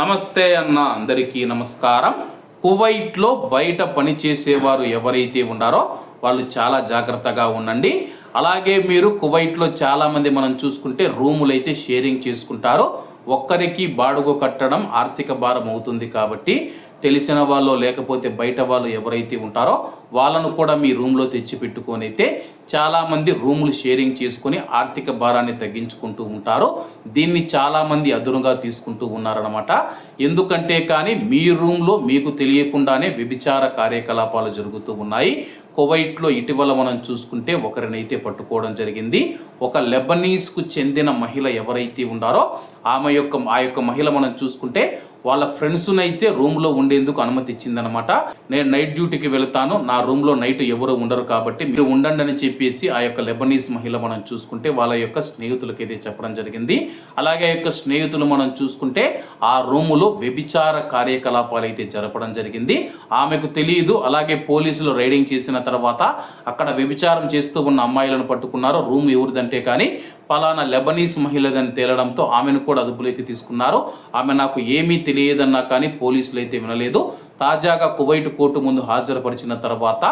నమస్తే అన్న అందరికీ నమస్కారం. కువైట్లో బయట పని చేసేవారు ఎవరైతే ఉన్నారో వాళ్ళు చాలా జాగ్రత్తగా ఉండండి. అలాగే మీరు కువైట్లో చాలామంది మనం చూసుకుంటే రూములు అయితే షేరింగ్ చేసుకుంటారు. ఒక్కరికి బాడుగు కట్టడం ఆర్థిక భారం అవుతుంది కాబట్టి తెలిసిన వాళ్ళు లేకపోతే బయట వాళ్ళు ఎవరైతే ఉంటారో వాళ్ళను కూడా మీ రూమ్లో తెచ్చి పెట్టుకొని అయితే చాలామంది రూములు షేరింగ్ చేసుకొని ఆర్థిక భారాన్ని తగ్గించుకుంటూ ఉంటారు. దీన్ని చాలామంది అదునుగా తీసుకుంటూ ఉన్నారనమాట ఎందుకంటే కానీ మీ రూమ్లో మీకు తెలియకుండానే వ్యభిచార కార్యకలాపాలు జరుగుతూ ఉన్నాయి. కువైట్లో ఇటీవల మనం చూసుకుంటే ఒకరినైతే పట్టుకోవడం జరిగింది. ఒక లెబనీస్కు చెందిన మహిళ ఎవరైతే ఉన్నారో ఆమె యొక్క ఆ యొక్క మహిళ మనం చూసుకుంటే వాళ్ళ ఫ్రెండ్స్నైతే రూమ్లో ఉండేందుకు అనుమతి ఇచ్చిందనమాట నేను నైట్ డ్యూటీకి వెళ్తాను నా రూమ్లో నైట్ ఎవరు ఉండరు కాబట్టి మీరు ఉండండి అని చెప్పేసి ఆ యొక్క లెబనీస్ మహిళ మనం చూసుకుంటే వాళ్ళ యొక్క స్నేహితులకైతే చెప్పడం జరిగింది. అలాగే ఆ యొక్క స్నేహితులు మనం చూసుకుంటే ఆ రూములో వ్యభిచార కార్యకలాపాలు అయితే జరపడం జరిగింది. ఆమెకు తెలియదు అలాగే పోలీసులు రైడింగ్ చేసిన తర్వాత అక్కడ వ్యభిచారం చేస్తూ ఉన్న అమ్మాయిలను పట్టుకున్నారు రూమ్ ఎవరిదంటే కానీ పలానా లెబనీస్ మహిళదని తేలడంతో ఆమెను కూడా అదుపులోకి తీసుకున్నారు. ఆమె నాకు ఏమీ తెలియదన్నా కానీ పోలీసులు అయితే వినలేదు. తాజాగా కువైట్ కోర్టు ముందు హాజరుపరిచిన తర్వాత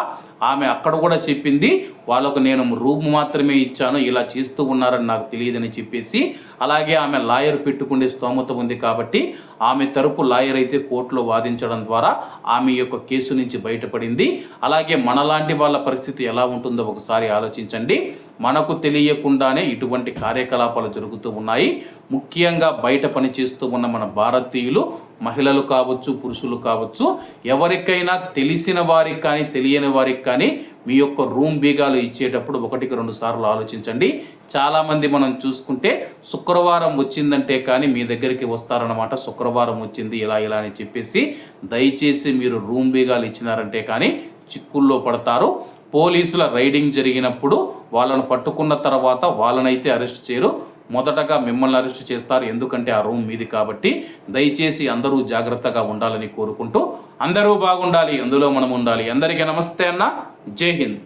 ఆమె అక్కడ కూడా చెప్పింది వాళ్ళకు నేను రూమ్ మాత్రమే ఇచ్చాను ఇలా చేస్తూ ఉన్నారని నాకు తెలియదని చెప్పేసి అలాగే ఆమె లాయర్ పెట్టుకునే స్తోమత ఉంది కాబట్టి ఆమె తరపు లాయర్ అయితే కోర్టులో వాదించడం ద్వారా ఆమె యొక్క కేసు నుంచి బయటపడింది. అలాగే మనలాంటి వాళ్ళ పరిస్థితి ఎలా ఉంటుందో ఒకసారి ఆలోచించండి. మనకు తెలియకుండానే ఇటువంటి కార్యకలాపాలు జరుగుతూ ఉన్నాయి. ముఖ్యంగా బయట పని చేస్తూ ఉన్న మన భారతీయులు మహిళలు కావచ్చు పురుషులు కావచ్చు ఎవరికైనా తెలిసిన వారికి కానీ తెలియని వారికి కానీ మీ యొక్క రూమ్ బీగాలు ఇచ్చేటప్పుడు ఒకటికి రెండు సార్లు ఆలోచించండి. చాలామంది మనం చూసుకుంటే శుక్రవారం వచ్చిందంటే కానీ మీ దగ్గరికి వస్తారనమాట శుక్రవారం వచ్చింది ఇలా ఇలా అని చెప్పేసి దయచేసి మీరు రూమ్ బీగాలు ఇచ్చినారంటే కానీ చిక్కుల్లో పడతారు. పోలీసుల రైడింగ్ జరిగినప్పుడు వాళ్ళను పట్టుకున్న తర్వాత వాళ్ళనైతే అరెస్ట్ చేయరు. మొదటగా మిమ్మల్ని అరెస్ట్ చేస్తారు. ఎందుకంటే ఆ రూమ్ మీది కాబట్టి దయచేసి అందరూ జాగ్రత్తగా ఉండాలని కోరుకుంటూ అందరూ బాగుండాలి. అందులో మనం ఉండాలి అందరికీ నమస్తే అన్న. జై హింద్.